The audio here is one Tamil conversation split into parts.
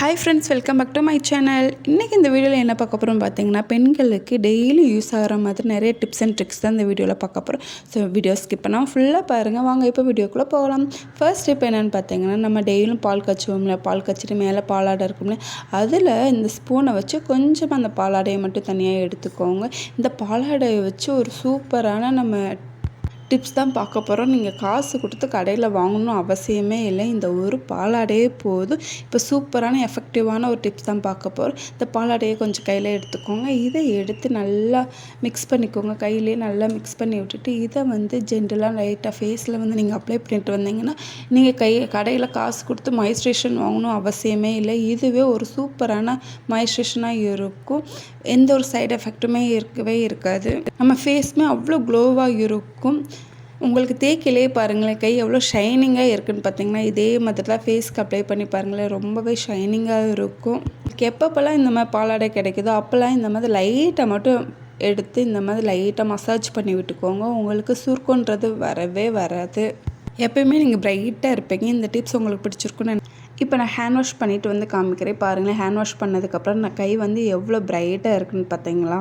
Hi friends welcome back to my channel இன்றைக்கி இந்த வீடியோவில் என்ன பார்க்க போகிறோம் பார்த்தீங்கன்னா பெண்களுக்கு டெய்லி யூஸ் ஆகிற மாதிரி நிறைய டிப்ஸ் அண்ட் ட்ரிக்ஸ் தான் இந்த வீடியோவில் பார்க்க போகிறோம் ஸோ வீடியோ ஸ்கிப் பண்ணால் ஃபுல்லாக பாருங்கள் வாங்க இப்போ வீடியோக்குள்ளே போகலாம். ஃபர்ஸ்ட் டிப் என்னென்னு பார்த்தீங்கன்னா நம்ம டெய்லியும் பால் காய்ச்சுவோம்ல பால் காய்ச்சிட்டு மேலே பாலாடை இருக்கும்ல அதில் இந்த ஸ்பூனை வச்சு கொஞ்சம் அந்த பாலாடையை மட்டும் தனியாக எடுத்துக்கோங்க. இந்த பாலாடையை வச்சு ஒரு சூப்பரான நம்ம டிப்ஸ் தான் பார்க்க போகிறோம் நீங்கள் காசு கொடுத்து கடையில் வாங்கணும் அவசியமே இல்லை. இந்த ஒரு பாலாடையே போதும். இப்போ சூப்பரான எஃபெக்டிவான ஒரு டிப்ஸ் தான் பார்க்க போகிறோம் இந்த பாலாடையை கொஞ்சம் கையில் எடுத்துக்கோங்க. இதை எடுத்து நல்லா மிக்ஸ் பண்ணிக்கோங்க. கையிலே நல்லா மிக்ஸ் பண்ணி விட்டுட்டு இதை வந்து ஜென்ரலாக லைட்டாக ஃபேஸில் வந்து நீங்கள் அப்ளை பண்ணிட்டு வந்தீங்கன்னா நீங்கள் கை கடையில் காசு கொடுத்து மாய்ஸ்ட்ரேஷன் வாங்கணும் அவசியமே இல்லை. இதுவே ஒரு சூப்பரான மாய்ஸ்ட்ரேஷனாக இருக்கும். எந்த ஒரு சைடு எஃபெக்ட்டுமே இருக்கவே இருக்காது. நம்ம ஃபேஸுமே அவ்வளோ க்ளோவாக இருக்கும். உங்களுக்கு தேய்க்கிலே பாருங்களேன். கை எவ்வளோ ஷைனிங்காக இருக்குதுன்னு பார்த்தீங்கன்னா இதே மாதிரி தான் ஃபேஸ்க்கு அப்ளை பண்ணி பாருங்களேன். ரொம்பவே ஷைனிங்காக இருக்கும். எப்பப்போல்லாம் இந்த மாதிரி பாலாடை கிடைக்குதோ அப்போல்லாம் இந்த மாதிரி லைட்டாக மட்டும் எடுத்து இந்த மாதிரி லைட்டாக மசாஜ் பண்ணி விட்டுக்கோங்க. உங்களுக்கு சுருக்கன்றது வரவே வராது. எப்பயுமே நீங்கள் ப்ரைட்டாக இருப்பீங்க. இந்த டிப்ஸ் உங்களுக்கு பிடிச்சிருக்குன்னு இப்போ நான் ஹேண்ட் வாஷ் பண்ணிவிட்டு வந்து காமிக்கிறேன். பாருங்களேன் ஹேண்ட் வாஷ் பண்ணதுக்கப்புறம் நான் கை வந்து எவ்வளோ ப்ரைட்டாக இருக்குன்னு பார்த்தீங்களா?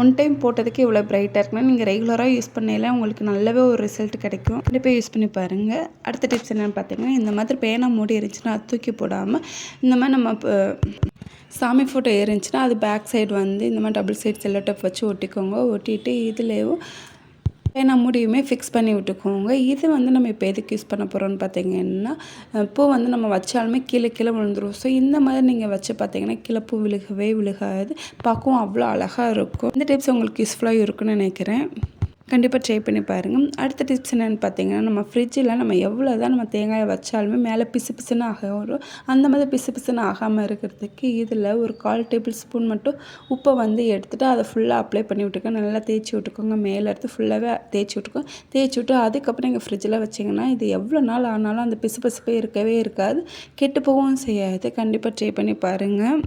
ஒன் டைம் போட்டதுக்கு இவ்வளோ ப்ரைட்டாக இருக்குன்னா நீங்கள் ரெகுலராக யூஸ் பண்ணையில உங்களுக்கு நல்லாவே ஒரு ரிசல்ட் கிடைக்கும். கண்டிப்பாக யூஸ் பண்ணி பாருங்கள் அடுத்த டிப்ஸ் என்னென்னு பார்த்தீங்கன்னா இந்த மாதிரி பேனா மூடி இருந்துச்சுன்னா அது தூக்கி போடாமல் இந்த மாதிரி நம்ம சாமி ஃபோட்டோ இருந்துச்சுன்னா அது பேக் சைடு வந்து இந்த மாதிரி டபுள் சைட் செல்லோ டப் வச்சு ஒட்டிக்கோங்க. ஒட்டிட்டு இதுலேயும் ஏன்னா முடியுமே ஃபிக்ஸ் பண்ணி விட்டுக்கோங்க. இது வந்து நம்ம இப்போ எதுக்கு யூஸ் பண்ண போகிறோம்னு பார்த்தீங்கன்னா பூ வந்து நம்ம வச்சாலுமே கீழே கீழே விழுந்துரும். ஸோ இந்த மாதிரி நீங்கள் வச்சு பார்த்தீங்கன்னா கீழே பூ விழுகவே விழுகாது. பார்க்கவும் அவ்வளோ அழகாக இருக்கும். இந்த டிப்ஸ் உங்களுக்கு யூஸ்ஃபுல்லாக இருக்குன்னு நினைக்கிறேன். கண்டிப்பாக ட்ரை பண்ணி பாருங்கள் அடுத்த டிப்ஸ் என்னென்னு பார்த்தீங்கன்னா நம்ம ஃப்ரிட்ஜில் நம்ம எவ்வளோ தான் நம்ம தேங்காயை வச்சாலுமே மேலே பிசு பிசுன்னு ஆக வரும் அந்த மாதிரி பிசு பிசுன்னு ஆகாமல் இருக்கிறதுக்கு இதில் ஒரு கால் டேபிள் ஸ்பூன் மட்டும் உப்பை வந்து எடுத்துகிட்டு அதை ஃபுல்லாக அப்ளை பண்ணி விட்டுக்கோங்க. நல்லா தேய்ச்சி விட்டுக்கோங்க. மேலே எடுத்து ஃபுல்லாகவே தேய்ச்சி விட்டுக்கோங்க தேய்ச்சி விட்டு அதுக்கப்புறம் எங்கள் ஃப்ரிட்ஜில் வச்சிங்கன்னா இது எவ்வளோ நாள் ஆனாலும் அந்த பிசு பிசுப்பே இருக்கவே இருக்காது. கெட்டு போகவும் செய்யாது. கண்டிப்பாக ட்ரை பண்ணி பாருங்கள்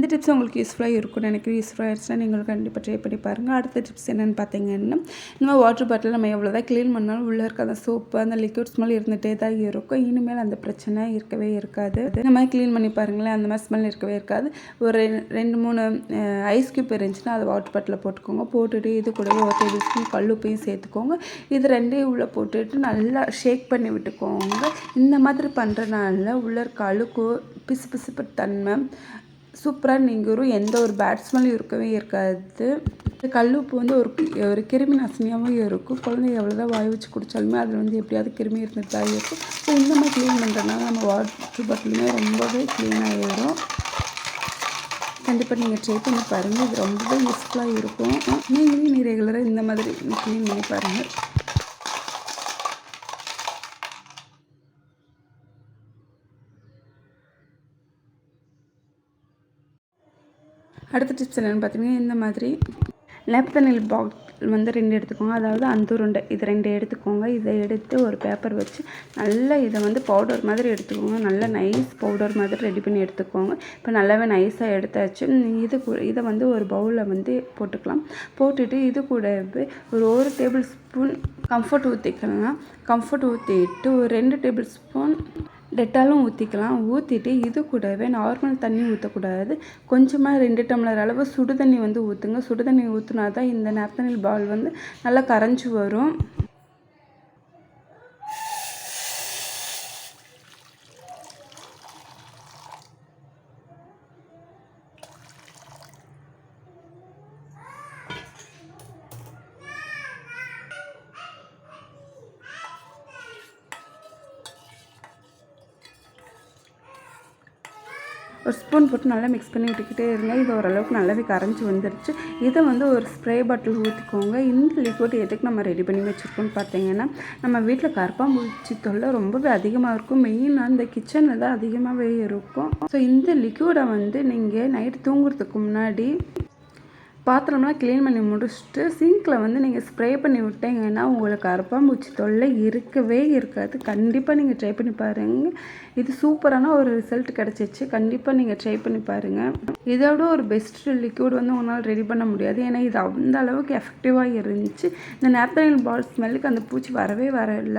இந்த டிப்ஸ் உங்களுக்கு யூஸ்ஃபுல்லாக இருக்கும் நினைக்கிறேன். யூஸ்ஃபுல்லாக இருந்துச்சுன்னா நீங்கள் கண்டிப்பாக ட்ரை பண்ணி பாருங்கள் அடுத்த டிப்ஸ் என்னென்னு பார்த்தீங்கன்னா இந்த மாதிரி வாட்டர் பாட்டில் நம்ம எவ்வளோ தான் க்ளீன் பண்ணாலும் உள்ளே இருக்க அந்த சோப்பு அந்த லிக்விட் ஸ்மெல் இருந்துகிட்டே தான் இருக்கும். இனிமேல் அந்த பிரச்சனை இருக்கவே இருக்காது. இந்த மாதிரி க்ளீன் பண்ணி பாருங்களேன். அந்த மாதிரி ஸ்மெல் இருக்கவே இருக்காது. ஒரு ரெண்டு மூணு ஐஸ் க்யூப் இருந்துச்சுன்னா அதை வாட்டர் பாட்டில் போட்டுக்கோங்க. போட்டுட்டு இது கூடவே ஒரு டேபிள் ஸ்பூன் கல்லுப்பையும் சேர்த்துக்கோங்க. இது ரெண்டையும் உள்ளே போட்டுட்டு நல்லா ஷேக் பண்ணி விட்டுக்கோங்க. இந்த மாதிரி பண்ணுறனால உள்ளே இருக்க அழுக்கு பிசு பிசுப்பு தன்மை சூப்பராக நீங்கும் எந்த ஒரு பேட் ஸ்மெல்லும் இருக்கவே இருக்காது. இந்த கல்லுப்பு வந்து ஒரு ஒரு கிருமி நாசினியாகவும் இருக்கும். குழந்தைங்க எவ்வளோ தான் வாய் வச்சு குடித்தாலுமே அதில் வந்து எப்படியாவது கிருமி இருந்துட்டு தான் இருக்கும். ஸோ இந்த மாதிரி க்ளீன் பண்ணுறதுனால நம்ம வாட்டர் பாட்டிலுமே ரொம்பவே க்ளீனாக ஆகிடும் கண்டிப்பாக நீங்கள் ட்ரை பண்ணி பாருங்கள் இது ரொம்பவே யூஸ்ஃபுல்லாக இருக்கும். நீங்களும் நீ ரெகுலராக இந்த மாதிரி க்ளீன் பண்ணி பாருங்கள் அடுத்த டிப்ஸ் என்னென்னு பார்த்தீங்கன்னா இந்த மாதிரி லேப்தனில் பாக்ஸ் வந்து ரெண்டு எடுத்துக்கோங்க. அதாவது அந்துருண்டை இது ரெண்டு எடுத்துக்கோங்க. இதை எடுத்து ஒரு பேப்பர் வச்சு நல்லா இதை வந்து பவுடர் மாதிரி எடுத்துக்கோங்க. நல்லா நைஸ் பவுடர் மாதிரி ரெடி பண்ணி எடுத்துக்கோங்க. இப்போ நல்லாவே நைஸாக எடுத்தாச்சு. இது இதை வந்து ஒரு பவுலில் வந்து போட்டுக்கலாம். போட்டுட்டு இது கூடவே ஒரு ஒரு டேபிள் ஸ்பூன் கம்ஃபர்ட் ஊற்றிக்கலாம் கம்ஃபர்ட் ஊற்றிட்டு ஒரு ரெண்டு டேபிள் ஸ்பூன் டெட்டாலும் ஊற்றிக்கலாம் ஊற்றிட்டு இது கூடவே நார்மல் தண்ணி ஊற்றக்கூடாது கொஞ்சமாக ரெண்டு டம்ளர் அளவு சுடு தண்ணி வந்து ஊற்றுங்க சுடு தண்ணி ஊற்றினா தான் இந்த நேப்தனில் பால் வந்து நல்லா கரைஞ்சி வரும். ஒரு ஸ்பூன் போட்டு நல்லா மிக்ஸ் பண்ணி விட்டுக்கிட்டே இருங்க. இது ஓரளவுக்கு நல்லாவே கரைஞ்சி வந்துருச்சு. இதை வந்து ஒரு ஸ்ப்ரே பாட்டில் ஊற்றிக்கோங்க இந்த லிக்விட் எதுக்கு நம்ம ரெடி பண்ணி வச்சுருக்கோம்னு பார்த்தீங்கன்னா நம்ம வீட்டில் கரப்பாம்பூச்சி தொல்லை ரொம்பவே அதிகமாக இருக்கும். மெயினாக இந்த கிச்சனில் தான் அதிகமாகவே இருக்கும். ஸோ இந்த லிக்விடை வந்து நீங்கள் நைட்டு தூங்குறதுக்கு முன்னாடி பாத்திரம்லாம் க்ளீன் பண்ணி முடிச்சுட்டு சிங்கில் வந்து நீங்கள் ஸ்ப்ரே பண்ணி விட்டீங்கன்னா உங்களுக்கு கரப்பாம்பூச்சி தொல்லை இருக்கவே இருக்காது. கண்டிப்பாக நீங்கள் ட்ரை பண்ணி பாருங்கள் இது சூப்பரான ஒரு ரிசல்ட் கிடச்சிச்சு. கண்டிப்பாக நீங்கள் ட்ரை பண்ணி பாருங்கள் இதோட ஒரு பெஸ்ட் லிக்யூட் வந்து உங்களால் ரெடி பண்ண முடியாது. ஏன்னா இது அந்த அளவுக்கு எஃபெக்டிவாக இருந்துச்சு. இந்த நேப்தனில் பால் ஸ்மெல்லுக்கு அந்த பூச்சி வரவே வரல.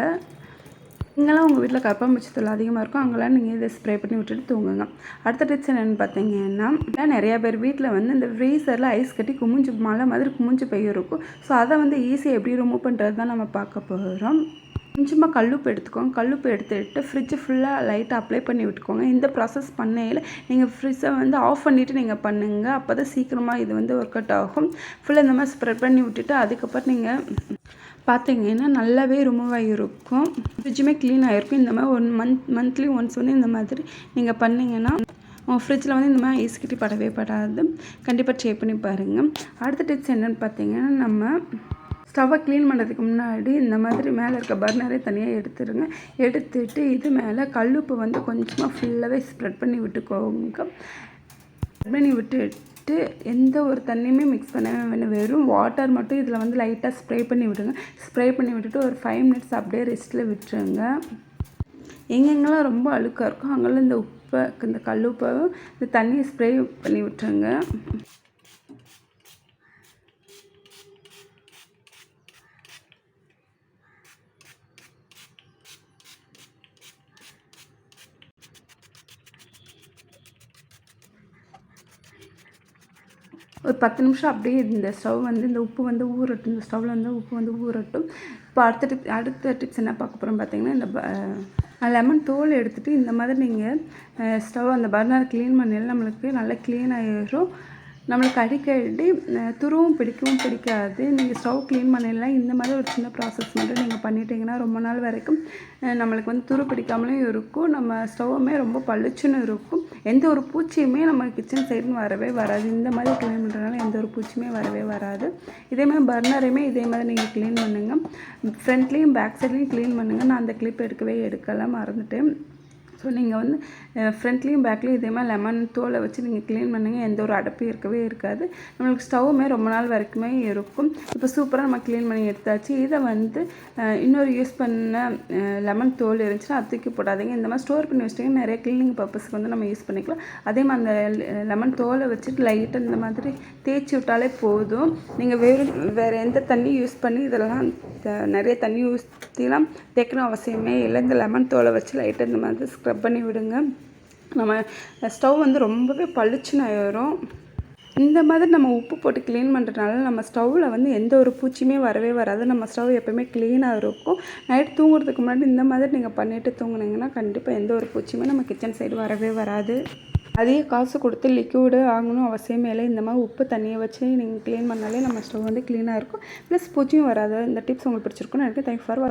இங்கெல்லாம் உங்கள் வீட்டில் கற்பம்பூச்சித்தொல்லை அதிகமாக இருக்கும் அங்கெல்லாம் நீங்கள் இதை ஸ்ப்ரே பண்ணி விட்டுட்டு தூங்குங்க. அடுத்த டிப்ஸ் என்னென்னு பார்த்தீங்கன்னா நிறையா பேர் வீட்டில் வந்து இந்த ஃப்ரீசரில் ஐஸ் கட்டி குமிஞ்சு மழை மாதிரி குமிஞ்சு பெய்யும் இருக்கும் ஸோ அதை வந்து ஈஸியாக எப்படி ரிமூவ் பண்ணுறது தான் நம்ம பார்க்க போகிறோம் கொஞ்சமாக கல்லுப்பு எடுத்துக்கோங்க. கல்லுப்பு எடுத்துகிட்டு ஃப்ரிட்ஜ் ஃபுல்லாக லைட்டாக அப்ளை பண்ணி விட்டுக்கோங்க. இந்த ப்ராசஸ் பண்ணையில் நீங்கள் ஃப்ரிட்ஜை வந்து ஆஃப் பண்ணிவிட்டு நீங்கள் பண்ணுங்கள் அப்போ தான் சீக்கிரமாக இது வந்து ஒர்க் அவுட் ஆகும் ஃபுல்லாக இந்த மாதிரி ஸ்ப்ரெட் பண்ணி விட்டுட்டு அதுக்கப்புறம் நீங்கள் பார்த்தீங்கன்னா நல்லாவே ரிமூவ் ஆகிருக்கும் ஃப்ரிட்ஜுமே க்ளீன் ஆகிருக்கும் இந்த மாதிரி ஒன் மந்த் மந்த்லி ஒன்ஸ் வந்து இந்த மாதிரி நீங்கள் பண்ணிங்கன்னா உங்கள் ஃப்ரிட்ஜில் வந்து இந்த மாதிரி ஐஸ் கட்டி படவே படாது. கண்டிப்பாக ட்ரை பண்ணி பாருங்கள் அடுத்த டிப்ஸ் என்னென்னு பார்த்தீங்கன்னா நம்ம ஸ்டவ்வை க்ளீன் பண்ணுறதுக்கு முன்னாடி இந்த மாதிரி மேலே இருக்க பர்னரே தனியாக எடுத்துருங்க. எடுத்துட்டு இது மேலே கல்லுப்பு வந்து கொஞ்சமாக ஃபுல்லாகவே ஸ்ப்ரெட் பண்ணி விட்டுக்கோங்க. ஸ்ப்ரெட் பண்ணி விட்டுட்டு எந்த ஒரு தண்ணியுமே மிக்ஸ் பண்ணவே வேணும். வெறும் வாட்டர் மட்டும் இதில் வந்து லைட்டாக ஸ்ப்ரே பண்ணி விடுங்க. ஸ்ப்ரே பண்ணி விட்டுட்டு ஒரு ஃபைவ் மினிட்ஸ் அப்படியே ரெஸ்ட்டில் விட்டுருங்க. எங்கெங்கெல்லாம் ரொம்ப அழுக்காக இருக்கோ அங்கெல்லாம் இந்த உப்பை இந்த கல் உப்பை இந்த தண்ணியை ஸ்ப்ரே பண்ணி விட்டுருங்க. ஒரு பத்து நிமிஷம் அப்படியே இந்த ஸ்டவ் வந்து இந்த உப்பு வந்து ஊறட்டும். இந்த ஸ்டவ்வில் வந்து உப்பு வந்து ஊறட்டும். இப்போ அடுத்த டிப் அடுத்த டிப்ஸ் என்ன பார்க்க போகிறோம் பார்த்தீங்கன்னா இந்த லெமன் தோல் எடுத்துகிட்டு இந்த மாதிரி நீங்கள் ஸ்டவ் அந்த பர்னர் க்ளீன் பண்ணல நம்மளுக்கு நல்லா க்ளீன் ஆகிடும் நம்மளுக்கு அடிக்கடி துருவும் பிடிக்கவும் பிடிக்காது. நீங்கள் ஸ்டவ் க்ளீன் பண்ணிடலாம் இந்த மாதிரி ஒரு சின்ன ப்ராசஸ் மட்டும் நீங்கள் பண்ணிட்டீங்கன்னா ரொம்ப நாள் வரைக்கும் நம்மளுக்கு வந்து துரு பிடிக்காமலும் இருக்கும். நம்ம ஸ்டவ்வுமே ரொம்ப பளிச்சுன்னு இருக்கும். எந்த ஒரு பூச்சியுமே நம்ம கிச்சன் சைடுன்னு வரவே வராது. இந்த மாதிரி க்ளீன் பண்ணுறதுனால எந்த ஒரு பூச்சியுமே வரவே வராது. இதேமாதிரி பர்னரையுமே இதே மாதிரி நீங்கள் க்ளீன் பண்ணுங்கள் ஃப்ரண்ட்லேயும் பேக் சைட்லேயும் க்ளீன் பண்ணுங்கள் நான் அந்த கிளிப் எடுக்கவே எடுக்கலாம் மறந்துட்டேன். ஸோ நீங்கள் வந்து ஃப்ரண்ட்லேயும் பேக்லேயும் இதே மாதிரி லெமன் தோலை வச்சு நீங்கள் க்ளீன் பண்ணுங்கள் எந்த ஒரு அடப்பும் இருக்கவே இருக்காது. நம்மளுக்கு ஸ்டவ்வுமே ரொம்ப நாள் வரைக்குமே இருக்கும். இப்போ சூப்பராக நம்ம க்ளீன் பண்ணி எடுத்தாச்சு. இதை வந்து இன்னொரு யூஸ் பண்ண லெமன் தோல் இருந்துச்சுன்னா அதுக்கு தூக்கி போடாதீங்க. இந்த மாதிரி ஸ்டோர் பண்ணி வச்சிட்டிங்கன்னா நிறைய க்ளீனிங் பர்பஸ்க்கு வந்து நம்ம யூஸ் பண்ணிக்கலாம். அதே மாதிரி அந்த லெமன் தோலை வச்சுட்டு லைட்டாக இந்த மாதிரி தேய்ச்சி விட்டாலே போதும். நீங்கள் வேறு வேறு எந்த தண்ணி யூஸ் பண்ணி இதெல்லாம் நிறைய தண்ணி ஊற்றிலாம் தேய்க்கணும் அவசியமே இல்லை. இந்த லெமன் தோலை வச்சு லைட்டாக இந்த மாதிரி ஸ்க்ரப் பண்ணி விடுங்க. நம்ம ஸ்டவ் வந்து ரொம்பவே பளிச்சுன்னு ஆயிரும். இந்த மாதிரி நம்ம உப்பு போட்டு க்ளீன் பண்ணுறதுனால நம்ம ஸ்டவ்வில் வந்து எந்த ஒரு பூச்சியுமே வரவே வராது. நம்ம ஸ்டவ் எப்போயுமே க்ளீனாக இருக்கும். நைட் தூங்குறதுக்கு முன்னாடி இந்த மாதிரி நீங்கள் பண்ணிவிட்டு தூங்குனீங்கன்னா கண்டிப்பாக எந்த ஒரு பூச்சியுமே நம்ம கிச்சன் சைடு வரவே வராது. அதிக காசு கொடுத்து லிக்யூடு வாங்கணும் அவசியமே இல்லை. இந்த மாதிரி உப்பு தண்ணியை வச்சு நீங்கள் க்ளீன் பண்ணாலே நம்ம ஸ்டவ் வந்து க்ளீனாக இருக்கும். ப்ளஸ் பூச்சியும் வராது. இந்த டிப்ஸ் உங்களுக்கு பிடிச்சிருக்குன்னு எனக்கு தேங்க்ஸ் ஃபார்